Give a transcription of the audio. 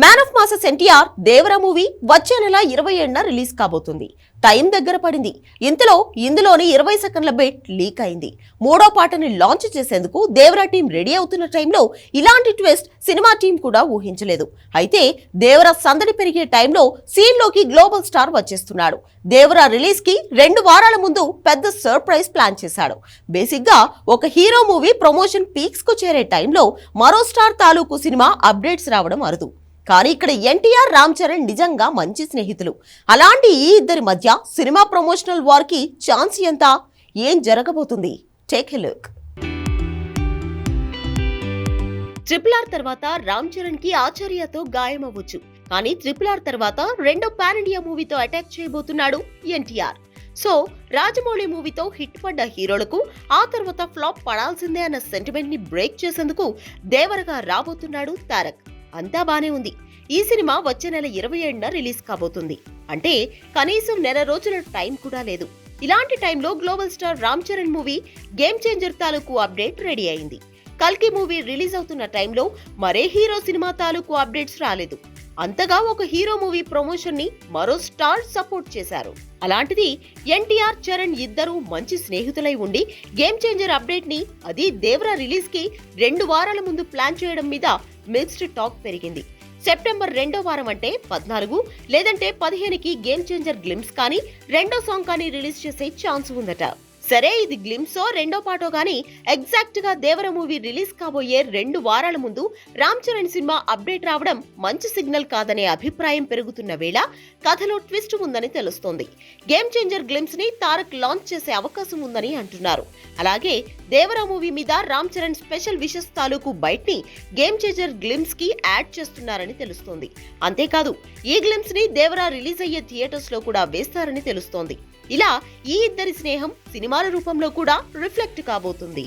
Man of masses NTR Devara movie వచ్చే నెల ఇరవై ఏడున రిలీజ్ కాబోతుంది. టైం దగ్గర పడింది. ఇంతలో ఇందులోని ఇరవై సెకండ్ల బేట్ లీక్ అయింది. మూడో పాటని లాంచ్ చేసేందుకు దేవరా టీం రెడీ అవుతున్న టైంలో ఇలాంటి ట్విస్ట్ సినిమా టీం కూడా ఊహించలేదు. అయితే దేవర సందడి పెరిగే టైంలో సీన్లోకి గ్లోబల్ స్టార్ వచ్చేస్తున్నాడు. దేవరా రిలీజ్కి రెండు వారాల ముందు పెద్ద సర్ప్రైజ్ ప్లాన్ చేశాడు. బేసిక్గా ఒక హీరో మూవీ ప్రమోషన్ పీక్స్కు చేరే టైంలో మరో స్టార్ తాలూకు సినిమా అప్డేట్స్ రావడం అరుదు. కానీ ఇక్కడ ఎన్టీఆర్ రామ్ చరణ్ నిజంగా మంచి స్నేహితులు. అలాంటి ఈ ఇద్దరి మధ్య సినిమా ప్రమోషనల్ వార్కి ఛాన్స్ ఎంత? ఏం జరగబోతుంది? Take a look triple R తర్వాత రామ్ చరణ్కి ఆచార్యతో గాయమవ్వచ్చు. కానీ ట్రిపుల్ ఆర్ తర్వాత రెండో పాన్ ఇండియా మూవీతో అటాక్ చేయబోతున్నాడు ఎన్టీఆర్. సో రాజమౌళి మూవీతో హిట్ పడ్డ హీరోలకు ఆ తర్వాత ఫ్లాప్ పడాల్సిందే అన్న సెంటిమెంట్ని బ్రేక్ చేసేందుకు దేవరగా రాబోతున్నాడు తారక్. అంతా బానే ఉంది. ఈ సినిమా వచ్చే నెల ఇరవై ఏడున రిలీజ్ కాబోతుంది. అంటే కనీసం నెల రోజుల టైం కూడా లేదు. ఇలాంటి టైంలో global star Ram Charan movie game changer తాలూకు అప్డేట్ రెడీ అయింది. కల్కి మూవీ రిలీజ్ అవుతున్న టైంలో మరే హీరో సినిమా తాలూకు అప్డేట్స్ రాలేదు. అంతగా ఒక హీరో మూవీ ప్రమోషన్ని మరో స్టార్ సపోర్ట్ చేశారు. అలాంటిది ఎన్టీఆర్ చరణ్ ఇద్దరూ మంచి స్నేహితులై ఉండి గేమ్ చేంజర్ అప్డేట్ని అది దేవరా రిలీజ్కి రెండు వారాల ముందు ప్లాన్ చేయడం మీద మిక్స్డ్ టాక్ పెరిగింది. సెప్టెంబర్ రెండో వారం అంటే పద్నాలుగు లేదంటే పదిహేనుకి గేమ్ చేంజర్ గ్లిమ్స్ కానీ రెండో సాంగ్ కానీ రిలీజ్ చేసే ఛాన్స్ ఉందట. సరే ఇది గ్లిమ్సో రెండో పాటో గానీ ఎగ్జాక్ట్గా దేవర మూవీ రిలీజ్ కాబోయే రెండు వారాల ముందు రామ్ చరణ్ సినిమా అప్డేట్ రావడం మంచి సిగ్నల్ కాదనే అభిప్రాయం పెరుగుతున్న వేళ కథలో ట్విస్ట్ ఉందని తెలుస్తోంది. గేమ్ చేంజర్ గ్లిమ్స్ని తారక్ లాంచ్ చేసే అవకాశం ఉందని అంటున్నారు. అలాగే దేవర మూవీ మీద రామ్ చరణ్ స్పెషల్ విషెస్ తాలూకు బైట్ గేమ్ చేంజర్ గ్లిమ్స్కి యాడ్ చేస్తున్నారని తెలుస్తోంది. అంతేకాదు ఈ గ్లిమ్స్ని దేవరా రిలీజ్ అయ్యే థియేటర్స్లో కూడా వేస్తారని తెలుస్తోంది. ఇలా ఈ ఇద్దరి స్నేహం సినిమా సినిమాల రూపంలో కూడా రిఫ్లెక్ట్ కాబోతుంది.